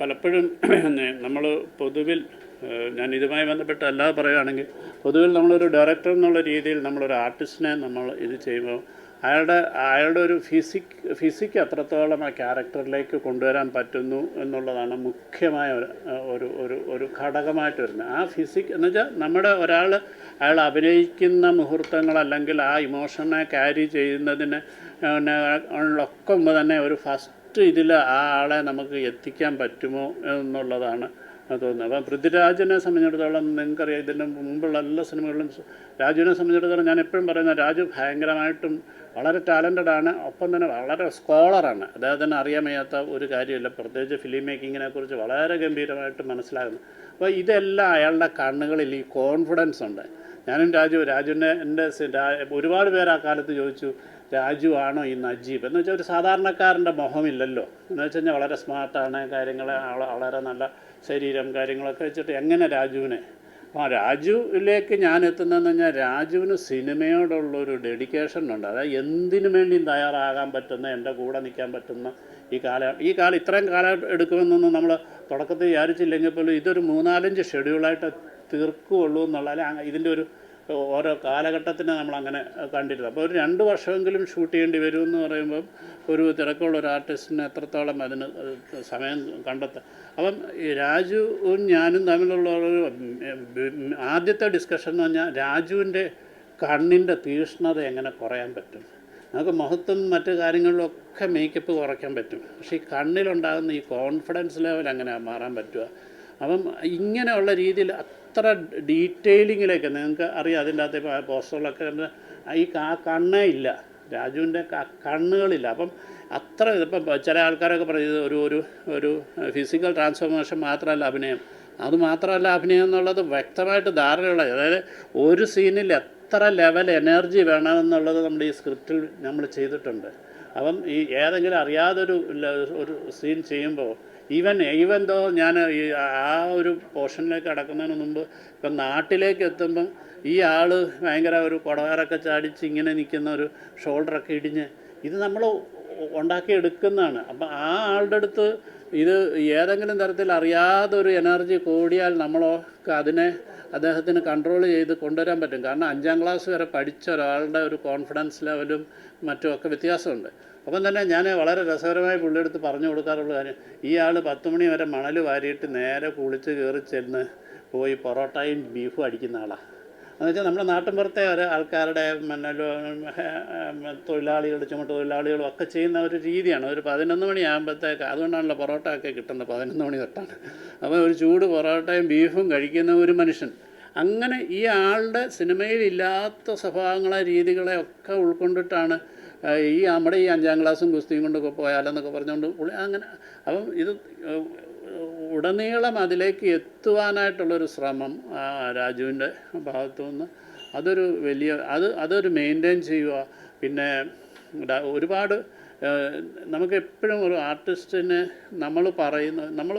പലപ്പോഴും നമ്മൾ പൊതുവിൽ ഞാൻ ഇതുമായി ബന്ധപ്പെട്ട് അല്ലാതെ പറയുകയാണെങ്കിൽ പൊതുവിൽ നമ്മളൊരു ഡയറക്ടർ എന്നുള്ള രീതിയിൽ നമ്മളൊരു ആർട്ടിസ്റ്റിനെ നമ്മൾ ഇത് ചെയ്യുമ്പോൾ അയാളുടെ അയാളുടെ ഒരു ഫിസിക് ഫിസിക് അത്രത്തോളം ആ ക്യാരക്ടറിലേക്ക് കൊണ്ടുവരാൻ പറ്റുന്നു എന്നുള്ളതാണ് മുഖ്യമായ ഒരു ഒരു ഒരു ഘടകമായിട്ട് വരുന്നത്. ആ ഫിസിക് എന്ന് വെച്ചാൽ നമ്മുടെ ഒരാൾ അയാൾ അഭിനയിക്കുന്ന മുഹൂർത്തങ്ങൾ അല്ലെങ്കിൽ ആ ഇമോഷനെ ക്യാരി ചെയ്യുന്നതിന് പിന്നെ ഉള്ളൊക്കെ തന്നെ ഒരു ഫസ്റ്റ് ഇതിൽ ആ ആളെ നമുക്ക് എത്തിക്കാൻ പറ്റുമോ എന്നുള്ളതാണ് തോന്നുന്നത്. അപ്പം പൃഥ്വിരാജിനെ സംബന്ധിച്ചിടത്തോളം നിങ്ങൾക്കറിയാം ഇതിന് മുമ്പുള്ള എല്ലാ സിനിമകളിലും രാജുവിനെ സംബന്ധിച്ചിടത്തോളം ഞാൻ എപ്പോഴും പറയുന്ന രാജു ഭയങ്കരമായിട്ടും വളരെ ടാലന്റഡ് ആണ് ഒപ്പം തന്നെ വളരെ സ്കോളറാണ് അദ്ദേഹത്തിന് അറിയാൻ വയ്യാത്ത ഒരു കാര്യമില്ല. പ്രത്യേകിച്ച് ഫിലിം മേക്കിങ്ങിനെ കുറിച്ച് വളരെ ഗംഭീരമായിട്ട് മനസ്സിലാകുന്നു. അപ്പോൾ ഇതെല്ലാം അയാളുടെ കണ്ണുകളിൽ ഈ കോൺഫിഡൻസ് ഉണ്ട്. ഞാനും രാജു രാജുവിന്റെ എന്റെ ഒരുപാട് പേര് ആ കാലത്ത് ചോദിച്ചു രാജു ആണോ ഈ നജീബ്? എന്ന് വെച്ചാൽ ഒരു സാധാരണക്കാരന്റെ മുഖമില്ലല്ലോ. എന്ന് വെച്ച് കഴിഞ്ഞാൽ വളരെ സ്മാർട്ടാണ് കാര്യങ്ങൾ വളരെ നല്ല ശരീരം കാര്യങ്ങളൊക്കെ വെച്ചിട്ട് എങ്ങനെ രാജുവിനെ? ആ രാജുവിലേക്ക് ഞാൻ എത്തുന്നതെന്ന് പറഞ്ഞാൽ രാജുവിന് സിനിമയോടുള്ളൊരു ഡെഡിക്കേഷൻ ഉണ്ട്. അതായത് എന്തിനു വേണ്ടിയും തയ്യാറാകാൻ പറ്റുന്ന എന്റെ കൂടെ നിൽക്കാൻ പറ്റുന്ന ഈ കാല ഈ കാലം ഇത്രയും കാലം എടുക്കുമെന്നൊന്നും നമ്മൾ തുടക്കത്തിൽ വിചാരിച്ചില്ലെങ്കിൽ പോലും ഇതൊരു മൂന്നാലഞ്ച് ഷെഡ്യൂളായിട്ട് തീർക്കുകയുള്ളൂ എന്നുള്ള ഇതിന്റെ ഒരു ഓരോ കാലഘട്ടത്തിന് നമ്മൾ അങ്ങനെ കണ്ടിരുന്നത്. അപ്പോൾ ഒരു രണ്ട് വർഷമെങ്കിലും ഷൂട്ട് ചെയ്യേണ്ടി വരും എന്ന് പറയുമ്പം ഒരു തിരക്കുള്ള ഒരു ആർട്ടിസ്റ്റിന് എത്രത്തോളം അതിന് സമയം കണ്ടെത്താം. അപ്പം രാജുവും ഞാനും തമ്മിലുള്ള ഒരു ആദ്യത്തെ ഡിസ്കഷൻ എന്ന് പറഞ്ഞാൽ രാജുവിന്റെ കണ്ണിന്റെ തീഷ്ണത എങ്ങനെ കുറയാൻ പറ്റും? നമുക്ക് മുഖത്തും മറ്റു കാര്യങ്ങളിലൊക്കെ മേക്കപ്പ് കുറയ്ക്കാൻ പറ്റും. പക്ഷേ ഈ കണ്ണിലുണ്ടാകുന്ന ഈ കോൺഫിഡൻസ് ലെവൽ എങ്ങനെ മാറാൻ പറ്റുക? അപ്പം ഇങ്ങനെയുള്ള രീതിയിൽ അത്ര ഡീറ്റെയിലിങ്ങിലേക്ക് നിങ്ങൾക്ക് അറിയാം. അതിന്റെ അകത്ത് ഇപ്പോൾ പോസ്റ്ററിലൊക്കെ ഈ കാ കണ്ണേ ഇല്ല. രാജുവിന്റെ കണ്ണുകളില്ല. അപ്പം അത്ര ഇപ്പം ചില ആൾക്കാരൊക്കെ പറയുന്നത് ഒരു ഒരു ഒരു ഫിസിക്കൽ ട്രാൻസ്ഫോർമേഷൻ മാത്രമല്ല അഭിനയം. അത് മാത്രമല്ല അഭിനയം എന്നുള്ളത് വ്യക്തമായിട്ട് ധാരണയുള്ള അതായത് ഒരു സീനിൽ എത്ര ലെവൽ എനർജി വേണമെന്നുള്ളത് നമ്മൾ ഈ സ്ക്രിപ്റ്റിൽ നമ്മൾ ചെയ്തിട്ടുണ്ട്. അപ്പം ഈ ഏതെങ്കിലും അറിയാതൊരു ഒരു സീൻ ചെയ്യുമ്പോൾ ഈവൻ ഈവൻ ദോ ഞാൻ ആ ഒരു പോർഷനിലേക്ക് കടക്കുന്നതിന് മുമ്പ് ഇപ്പം നാട്ടിലേക്ക് എത്തുമ്പം ഈ ആൾ ഭയങ്കര ഒരു കൊടവാറൊക്കെ ചാടിച്ച് ഇങ്ങനെ നിൽക്കുന്ന ഒരു ഷോൾഡറൊക്കെ ഇടിഞ്ഞ് ഇത് നമ്മൾ ഉണ്ടാക്കിയെടുക്കുന്നതാണ് അപ്പം ആ ആളുടെ അടുത്ത് ഇത് ഏതെങ്കിലും തരത്തിൽ അറിയാതൊരു എനർജി കൂടിയാൽ നമ്മളൊക്കെ അതിനെ അദ്ദേഹത്തിന് കൺട്രോൾ ചെയ്ത് കൊണ്ടുവരാൻ പറ്റും. കാരണം അഞ്ചാം ക്ലാസ് വരെ പഠിച്ച ഒരാളുടെ ഒരു കോൺഫിഡൻസ് ലെവലും മറ്റുമൊക്കെ വ്യത്യാസമുണ്ട്. അപ്പം തന്നെ ഞാൻ വളരെ രസകരമായി പുള്ളിയെടുത്ത് പറഞ്ഞു കൊടുക്കാറുള്ള കാര്യം ഈ ആൾ പത്ത് മണി വരെ മണൽ വാരിയിട്ട് നേരെ കുളിച്ച് കയറി ചെന്ന് പോയി പൊറോട്ടയും ബീഫും അടിക്കുന്ന ആളാണ് എന്ന് വെച്ചാൽ നമ്മുടെ നാട്ടിൻപുറത്തെ ഒരു ആൾക്കാരുടെ പിന്നെ തൊഴിലാളികൾ ചുമട്ട് തൊഴിലാളികളും ഒക്കെ ചെയ്യുന്ന ഒരു രീതിയാണ്. ഒരു പതിനൊന്ന് മണിയാകുമ്പോഴത്തേക്ക് അതുകൊണ്ടാണല്ലോ പൊറോട്ട ഒക്കെ കിട്ടുന്നത് പതിനൊന്ന് മണി തൊട്ടാണ്. അപ്പോൾ ഒരു ചൂട് പൊറോട്ടയും ബീഫും കഴിക്കുന്ന ഒരു മനുഷ്യൻ. അങ്ങനെ ഈ ആളുടെ സിനിമയിൽ ഇല്ലാത്ത സ്വഭാവങ്ങളെ രീതികളെ ഒക്കെ ഉൾക്കൊണ്ടിട്ടാണ് ഈ നമ്മുടെ ഈ അഞ്ചാം ക്ലാസ്സും കുസ്തിയും കൊണ്ടൊക്കെ പോയാലെന്നൊക്കെ പറഞ്ഞുകൊണ്ട് അങ്ങനെ അപ്പം ഇത് ഉടനീളം അതിലേക്ക് എത്തുവാനായിട്ടുള്ളൊരു ശ്രമം രാജുവിന്റെ ഭാഗത്തു നിന്ന് അതൊരു വലിയ അത് അതൊരു മെയിന്റെയിൻ ചെയ്യുക. പിന്നെ ഒരുപാട് നമുക്ക് എപ്പോഴും ഒരു ആർട്ടിസ്റ്റിനെ നമ്മൾ പറയുന്ന നമ്മൾ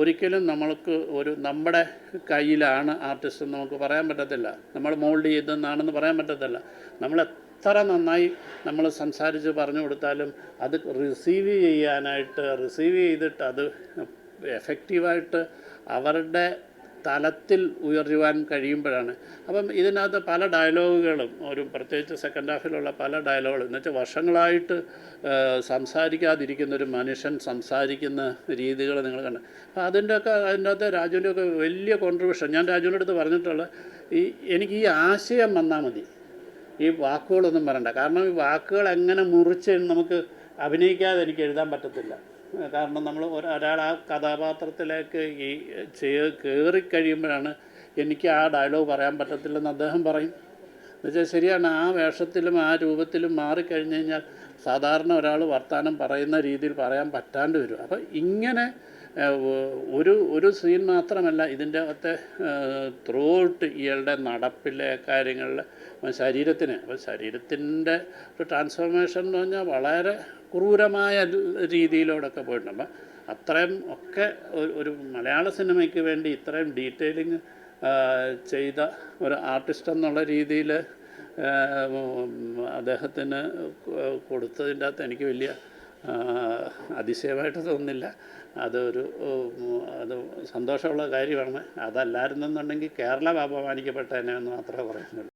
ഒരിക്കലും നമ്മൾക്ക് ഒരു നമ്മുടെ കയ്യിലാണ് ആർട്ടിസ്റ്റ് എന്ന് നമുക്ക് പറയാൻ പറ്റത്തില്ല. നമ്മൾ മോൾഡ് ചെയ്തെന്നാണെന്ന് പറയാൻ പറ്റത്തില്ല. നമ്മൾ എത്ര നന്നായി നമ്മൾ സംസാരിച്ച് പറഞ്ഞു കൊടുത്താലും അത് റിസീവ് ചെയ്യാനായിട്ട് റിസീവ് ചെയ്തിട്ട് അത് എഫക്റ്റീവായിട്ട് അവരുടെ തലത്തിൽ ഉയരുവാൻ കഴിയുമ്പോഴാണ്. അപ്പം ഇതിനകത്ത് പല ഡയലോഗുകളും ഒരു പ്രത്യേകിച്ച് സെക്കൻഡ് ഹാഫിലുള്ള പല ഡയലോഗുകളും എന്നുവെച്ചാൽ വർഷങ്ങളായിട്ട് സംസാരിക്കാതിരിക്കുന്ന ഒരു മനുഷ്യൻ സംസാരിക്കുന്ന രീതികൾ നിങ്ങൾ കണ്ട. അപ്പം അതിന്റെയൊക്കെ അതിന്റെ അകത്ത് രാജുവിന്റെ ഒക്കെ വലിയ കോൺട്രിബ്യൂഷൻ ഞാൻ രാജുവിന്റെ അടുത്ത് പറഞ്ഞിട്ടുള്ള ഈ എനിക്ക് ഈ ആശയം വന്നാൽ മതി. ഈ വാക്കുകളൊന്നും പറയണ്ട കാരണം ഈ വാക്കുകൾ എങ്ങനെ മുറിച്ച് നമുക്ക് അഭിനയിക്കാതെ എനിക്ക് എഴുതാൻ പറ്റത്തില്ല. കാരണം നമ്മൾ ഒരാൾ ആ കഥാപാത്രത്തിലേക്ക് ഈ കയറി കഴിയുമ്പോഴാണ് എനിക്ക് ആ ഡയലോഗ് പറയാൻ പറ്റത്തില്ലെന്ന് അദ്ദേഹം പറയും. എന്നുവെച്ചാൽ ശരിയാണ് ആ വേഷത്തിലും ആ രൂപത്തിലും മാറിക്കഴിഞ്ഞ് കഴിഞ്ഞാൽ സാധാരണ ഒരാൾ വർത്തമാനം പറയുന്ന രീതിയിൽ പറയാൻ പറ്റാണ്ട് വരും. അപ്പോൾ ഇങ്ങനെ ഒരു ഒരു സീൻ മാത്രമല്ല ഇതിന്റെ അകത്തെ ത്രൂ ഔട്ട് ഇയാളുടെ നടപ്പിലെ കാര്യങ്ങളിൽ ശരീരത്തിന് അപ്പോൾ ശരീരത്തിന്റെ ഒരു ട്രാൻസ്ഫോർമേഷൻ എന്ന് പറഞ്ഞാൽ വളരെ ക്രൂരമായ രീതിയിലൂടെയൊക്കെ പോയിട്ടുണ്ട്. അത്രയും ഒക്കെ ഒരു മലയാള സിനിമയ്ക്ക് വേണ്ടി ഇത്രയും ഡീറ്റെയിലിങ് ചെയ്ത ഒരു ആർട്ടിസ്റ്റ് എന്നുള്ള രീതിയിൽ അദ്ദേഹത്തിന് കൊടുത്തതിന്റെ അകത്ത് എനിക്ക് വലിയ അതിശയമായിട്ട് തോന്നുന്നില്ല. അതൊരു അത് സന്തോഷമുള്ള കാര്യമാണ്. അതല്ലായിരുന്നെന്നുണ്ടെങ്കിൽ കേരളം അപമാനിക്കപ്പെട്ടതിനെ എന്ന് മാത്രമേ പറയുന്നുള്ളൂ.